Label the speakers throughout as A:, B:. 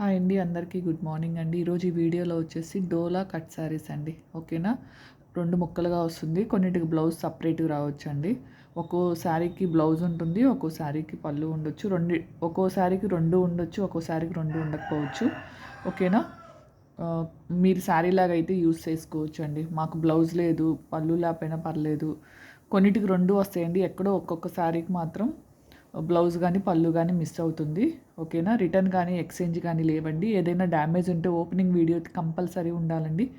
A: Hi అండి అందరికీ good morning అండి. ఈరోజు ఈ వీడియోలో వచ్చేసి డోలా కట్ శారీస్ అండి. ఓకేనా? రెండు ముక్కలుగా వస్తుంది. కొన్నిటికి బ్లౌజ్ సపరేట్గా రావచ్చు అండి ఒక్కో శారీకి బ్లౌజ్ ఉంటుంది ఒక్కో శారీకి పళ్ళు ఉండొచ్చు. రెండు ఒక్కో శారీకి రెండు ఉండొచ్చు ఒక్కో శారీకి రెండు ఉండకపోవచ్చు. ఓకేనా? మీరు శారీ లాగా అయితే యూస్ చేసుకోవచ్చు అండి మాకు బ్లౌజ్ లేదు పళ్ళు లేకపోయినా పర్లేదు. కొన్నిటికి రెండు వస్తాయండి. ఎక్కడో ఒక్కొక్క శారీకి మాత్రం బ్లౌజ్ కానీ పళ్ళు కానీ మిస్ అవుతుంది. ఓకేనా? రిటర్న్ కానీ ఎక్స్చేంజ్ కానీ లేవండి. ఏదైనా డ్యామేజ్ ఉంటే ఓపెనింగ్ వీడియో కంపల్సరీ ఉండాలండి.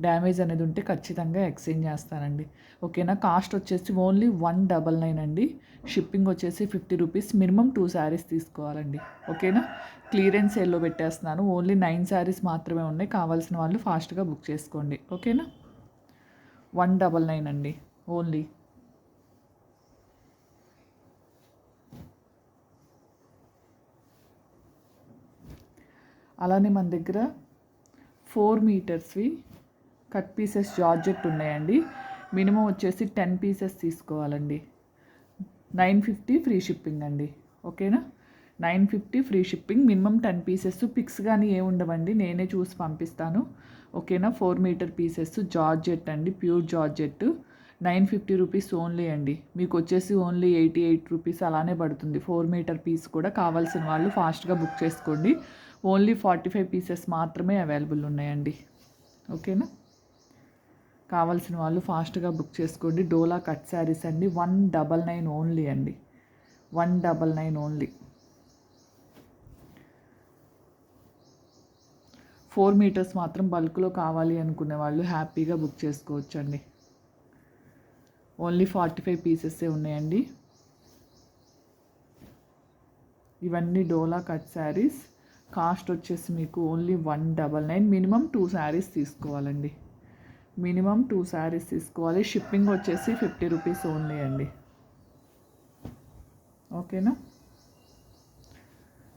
A: డ్యామేజ్ అనేది ఉంటే ఖచ్చితంగా ఎక్స్చేంజ్ చేస్తానండి. ఓకేనా? కాస్ట్ వచ్చేసి ఓన్లీ వన్ డబల్ నైన్ అండి. షిప్పింగ్ వచ్చేసి fifty rupees. Minimum two sarees తీసుకోవాలండి. ఓకేనా? క్లియరెన్స్ సేల్లో పెట్టేస్తున్నాను. ఓన్లీ నైన్ శారీస్ మాత్రమే ఉన్నాయి. కావాల్సిన వాళ్ళు ఫాస్ట్గా బుక్ చేసుకోండి. ఓకేనా? వన్ డబల్ నైన్ అండి. ఓన్లీ అలానే మన దగ్గర ఫోర్ మీటర్స్వి కట్ పీసెస్ జార్జెట్ ఉన్నాయండి. మినిమం వచ్చేసి టెన్ పీసెస్ తీసుకోవాలండి. నైన్ ఫిఫ్టీ ఫ్రీ షిప్పింగ్ అండి. ఓకేనా? Nine fifty free shipping. Minimum ten pieces pics కానీ ఏ ఉండవండి. నేనే చూసి పంపిస్తాను. ఓకేనా? ఫోర్ మీటర్ పీసెస్ జార్జెట్ అండి. Pure georgette. Nine fifty rupees only అండి. మీకు వచ్చేసి ఓన్లీ ఎయిటీ ఎయిట్ రూపీస్ అలానే పడుతుంది. ఫోర్ మీటర్ పీస్ కూడా కావాల్సిన వాళ్ళు ఫాస్ట్గా బుక్ చేసుకోండి. ఓన్లీ ఫార్టీ ఫైవ్ పీసెస్ మాత్రమే అవైలబుల్ ఉన్నాయండి. ఓకేనా? కావాల్సిన వాళ్ళు ఫాస్ట్గా బుక్ చేసుకోండి. డోలా కట్ శారీస్ అండి. వన్ డబల్ నైన్ ఓన్లీ అండి. One double nine only. Four meters మాత్రం బల్క్లో కావాలి అనుకునే వాళ్ళు హ్యాపీగా బుక్ చేసుకోవచ్చండి. ఓన్లీ ఫార్టీ ఫైవ్ పీసెస్సే ఉన్నాయండి. ఇవన్నీ డోలా కట్ శారీస్. కాస్ట్ వచ్చేసి మీకు only one double nine minimum two sarees తీసుకోవాలండి. మినిమం టూ శారీస్ తీసుకోవాలి. షిప్పింగ్ వచ్చేసి ఫిఫ్టీ రూపీస్ ఓన్లీ అండి. ఓకేనా?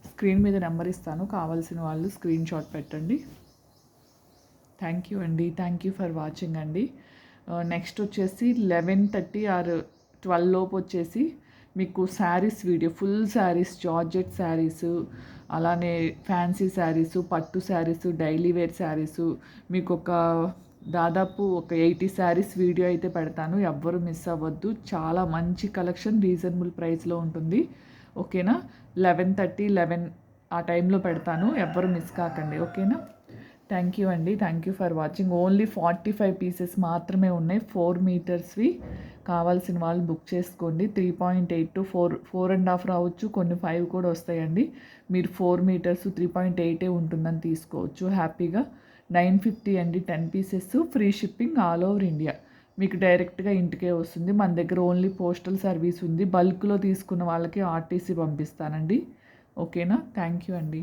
A: స్క్రీన్ మీద నెంబర్ ఇస్తాను. కావాల్సిన వాళ్ళు స్క్రీన్ షాట్ పెట్టండి. థ్యాంక్ యూ అండి. థ్యాంక్ యూ ఫర్ వాచింగ్ అండి. నెక్స్ట్ వచ్చేసి లెవెన్ థర్టీ ఆర్ ట్వెల్వ్ లోపు వచ్చేసి మీకు sarees video full sarees georgette sarees అలానే ఫ్యాన్సీ శారీస్ పట్టు శారీస్ డైలీ వేర్ శారీస్ మీకు ఒక దాదాపు ఒక ఎయిటీ శారీస్ వీడియో అయితే పెడతాను. ఎవ్వరు మిస్ అవ్వద్దు. చాలా మంచి కలెక్షన్ రీజనబుల్ ప్రైస్లో ఉంటుంది. ఓకేనా లెవెన్ థర్టీ లెవెన్ ఆ టైంలో పెడతాను. ఎవ్వరు మిస్ కాకండి. ఓకేనా థ్యాంక్ యూ అండి thank you for watching only forty five pieces మాత్రమే ఉన్నాయి. ఫోర్ మీటర్స్వి కావాల్సిన వాళ్ళు బుక్ చేసుకోండి. Three point eight to four four and half రావచ్చు. కొన్ని ఫైవ్ కూడా వస్తాయండి. మీరు ఫోర్ మీటర్స్ త్రీ పాయింట్ ఎయిటే ఉంటుందని తీసుకోవచ్చు. హ్యాపీగా నైన్ ఫిఫ్టీ అండి. Ten pieces free shipping all over India మీకు డైరెక్ట్గా ఇంటికే వస్తుంది. మన దగ్గర ఓన్లీ పోస్టల్ సర్వీస్ ఉంది. బల్క్లో తీసుకున్న వాళ్ళకి ఆర్టీసీ పంపిస్తానండి. ఓకేనా థ్యాంక్ యూ అండి